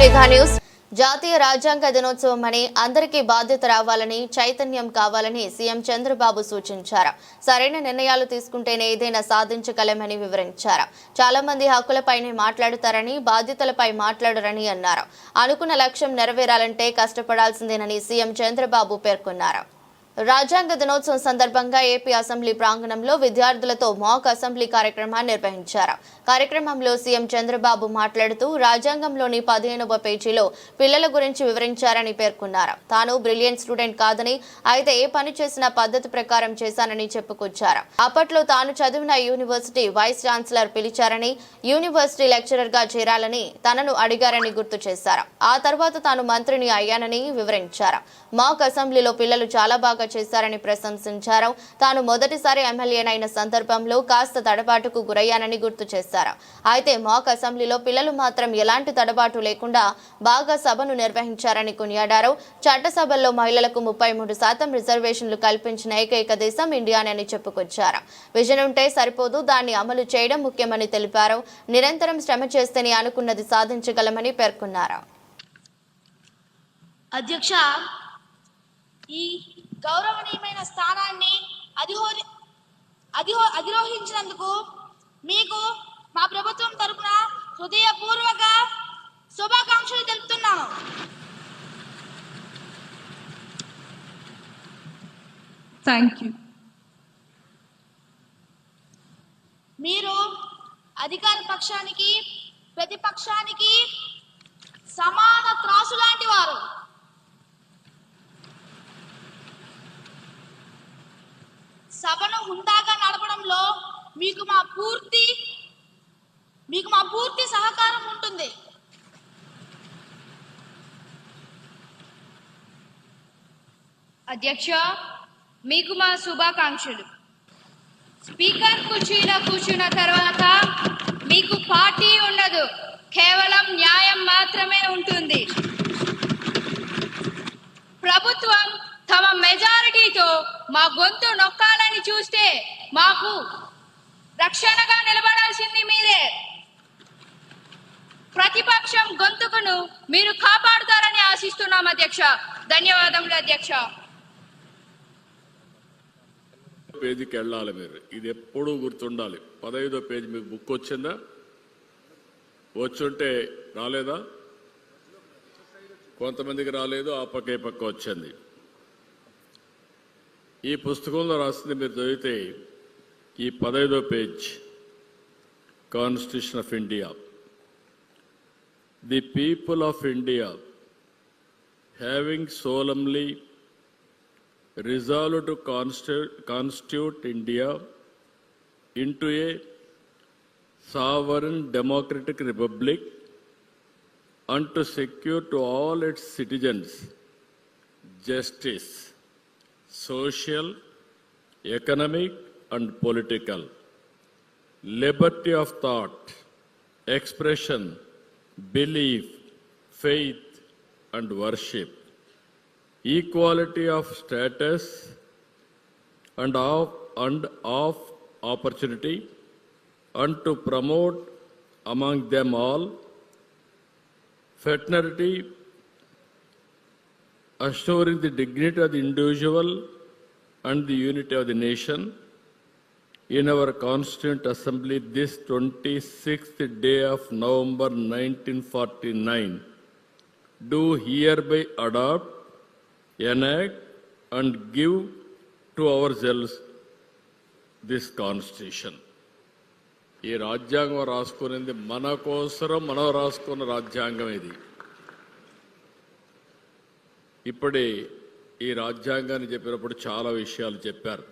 Mega news. జాతీయ రాజ్యాంగ దినోత్సవం అని అందరికీ బాధ్యత రావాలని చైతన్యం కావాలని సీఎం చంద్రబాబు సూచించారు. సరైన నిర్ణయాలు తీసుకుంటేనే ఏదైనా సాధించగలమని వివరించారు. చాలా మంది హక్కులపైనే మాట్లాడుతారని బాధ్యతలపై మాట్లాడరని అన్నారు. అనుకున్న లక్ష్యం నెరవేరాలంటే కష్టపడాల్సిందేనని సీఎం చంద్రబాబు పేర్కొన్నారు. రాజ్యాంగ దినోత్సవం సందర్భంగా ఏపీ అసెంబ్లీ ప్రాంగణంలో విద్యార్థులతో మాక్ అసెంబ్లీ కార్యక్రమాన్ని నిర్వహించారు. కార్యక్రమంలో సీఎం చంద్రబాబు మాట్లాడుతూ రాజ్యాంగంలోని పదిహేనవ పేజీలో పిల్లల గురించి వివరించారని పేర్కొన్నారు. తాను బ్రిలియంట్ స్టూడెంట్ కాదని అయితే ఏ పని చేసినా పద్ధతి ప్రకారం చేశానని చెప్పుకొచ్చారు. అప్పట్లో తాను చదివిన యూనివర్సిటీ వైస్ ఛాన్సలర్ పిలిచారని యూనివర్సిటీ లెక్చరర్గా చేరాలని తనను అడిగారని గుర్తు చేశారు. ఆ తర్వాత తాను మంత్రిని అయ్యానని వివరించారు. మాక్ అసెంబ్లీలో పిల్లలు చాలా బాగా చేశారని ప్రశంసించారు. తాను మొదటిసారి ఎమ్మెల్యేనైన సందర్భంలో కాస్త తడబాటుకు గురయ్యానని గుర్తు చేశారు. అయితే మాక్ అసెంబ్లీలో పిల్లలు మాత్రం ఎలాంటి తడబాటు లేకుండా బాగా సభను నిర్వహించారని కొనియాడారు. చట్టసభల్లో మహిళలకు ముప్పై మూడు శాతం రిజర్వేషన్లు కల్పించిన ఏకైక దేశం ఇండియానని చెప్పుకొచ్చారు. విజన్ ఉంటే సరిపోదు దాన్ని అమలు చేయడం ముఖ్యమని తెలిపారు. నిరంతరం శ్రమ చేస్తేనే అనుకున్నది సాధించగలమని పేర్కొన్నారు. అధ్యక్ష గౌరవనీయమైన స్థానాన్ని అధిహోరి అధిహో అధిరోహించినందుకు మీకు మా ప్రభుత్వం తరపున హృదయపూర్వక శుభాకాంక్షలు తెలుపుతున్నాను Thank you. మీరు అధికార పక్షానికి ప్రతిపక్షానికి సమాన త్రాసు లాంటి వారు సభను హుందాగా నడపడంలో మీకు మా పూర్తి మీకు మా పూర్తి సహకారం ఉంటుంది. అధ్యక్ష మీకు మా శుభాకాంక్షలు. స్పీకర్ కుర్చీలో కూర్చున్న తర్వాత మీకు పార్టీ ఉండదు. కేవలం న్యాయం మాత్రమే ఉంటుంది. మా గొంతు నొక్కాలని చూస్తే మాకు రక్షణగా నిలబడాల్సింది మీరే. ప్రతిపక్షం గొంతుకును మీరు కాపాడుతారని ఆశిస్తున్నాం అధ్యక్ష. ధన్యవాదములు అధ్యక్ష. పేజీకి వెళ్ళాలి మీరు. ఇది ఎప్పుడూ గుర్తుండాలి. పదహైదో పేజీ మీకు బుక్ వచ్చిందా? వచ్చుంటే రాలేదా? కొంతమందికి రాలేదు ఆ పక్క ఈ పక్క వచ్చింది. ఈ పుస్తకంలో రాసింది మీరు చదివితే ఈ పదహైదో page constitution of India the people of India having solemnly resolved to consti- constitute India into a sovereign democratic republic and to secure to all its citizens justice, social, economic, and political, liberty of thought, expression, belief, faith, and worship. Equality of status and of and of opportunity and to promote among them all fraternity assuring the dignity of the individual and the unity of the nation in our constituent assembly this 26th day of november 1949 do hereby adopt enact and give to ourselves this constitution. ఈ రాజ్యాంగం రాసుకునేది మన కోసరం మనం రాసుకున్న రాజ్యాంగం ఇది ఇప్పుడే ఈ రాజ్యాంగాన్ని చెప్పినప్పుడు చాలా విషయాలు చెప్పారు.